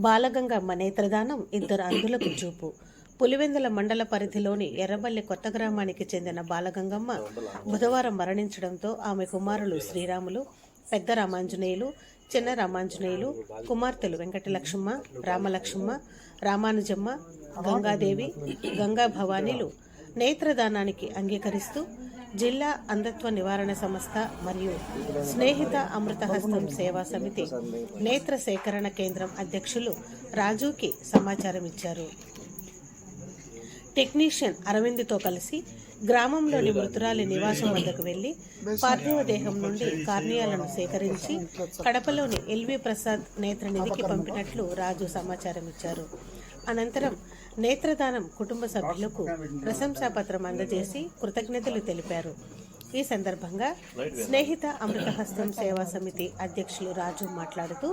బాలగంగమ్మ నేత్రదానం ఇద్దరు అంధులకు చూపు. పులివెందుల మండల పరిధిలోని ఎర్రబల్లి కొత్త గ్రామానికి చెందిన బాలగంగమ్మ బుధవారం మరణించడంతో ఆమె కుమారులు శ్రీరాములు పెద్ద రామాంజనేయులు చిన్న రామాంజనేయులు కుమార్తెలు వెంకటలక్ష్మ రామలక్ష్మ రామానుజమ్మ గంగాదేవి గంగా భవానీలు నేత్రదానానికి అంగీకరిస్తూ జిల్లా అంధత్వ నివారణ సంస్థ మరియు స్నేహిత అమృతహస్తం సేవా సమితి నేత్ర సేకరణ కేంద్రం అధ్యక్షులు రాజుకి సమాచారం ఇచ్చారు. టెక్నీషియన్ అరవింద్తో కలిసి గ్రామంలోని మృతురాలి నివాసం వద్దకు వెళ్ళి పార్థివ దేహం నుండి కార్నియాలను సేకరించి కడపలోని ఎల్వి ప్రసాద్ నేత్రనిధికి పంపినట్లు రాజు సమాచారం ఇచ్చారు. అనంతరం నేత్రదానం కుటుంబ సభ్యులకు ప్రశంసాపత్రం అందజేసి కృతజ్ఞతలు తెలిపారు. ఈ సందర్భంగా స్నేహిత అమృతహస్తం సేవా సమితి అధ్యక్షులు రాజు మాట్లాడుతూ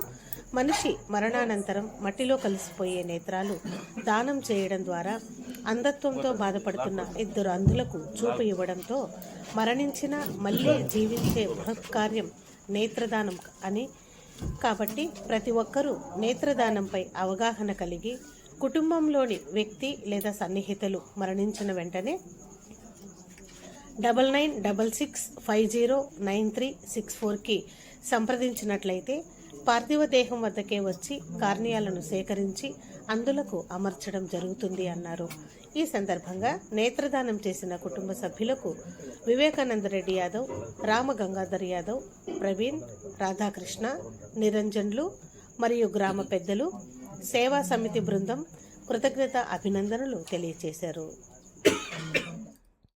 మనిషి మరణానంతరం మట్టిలో కలిసిపోయే నేత్రాలు దానం చేయడం ద్వారా అంధత్వంతో బాధపడుతున్న ఇద్దరు అంధులకు చూపు ఇవ్వడంతో మరణించిన మళ్ళీ జీవించే బృహత్కార్యం నేత్రదానం అని. కాబట్టి ప్రతి ఒక్కరూ నేత్రదానంపై అవగాహన కలిగి కుటుంబంలోని వ్యక్తి లేదా సన్నిహితులు మరణించిన వెంటనే double nine double six five zero nine three six ఫోర్కి సంప్రదించినట్లయితే పార్థివ దేహం వద్దకే వచ్చి కార్నియాలను సేకరించి అందులకు అమర్చడం జరుగుతుంది అన్నారు. ఈ సందర్భంగా నేత్రదానం చేసిన కుటుంబ సభ్యులకు వివేకానంద రెడ్డి యాదవ్ రామ గంగాధర్ యాదవ్ ప్రవీణ్ రాధాకృష్ణ నిరంజన్లు మరియు గ్రామ పెద్దలు సేవా సమితి బృందం కృతజ్ఞత అభినందనలు తెలియజేశారు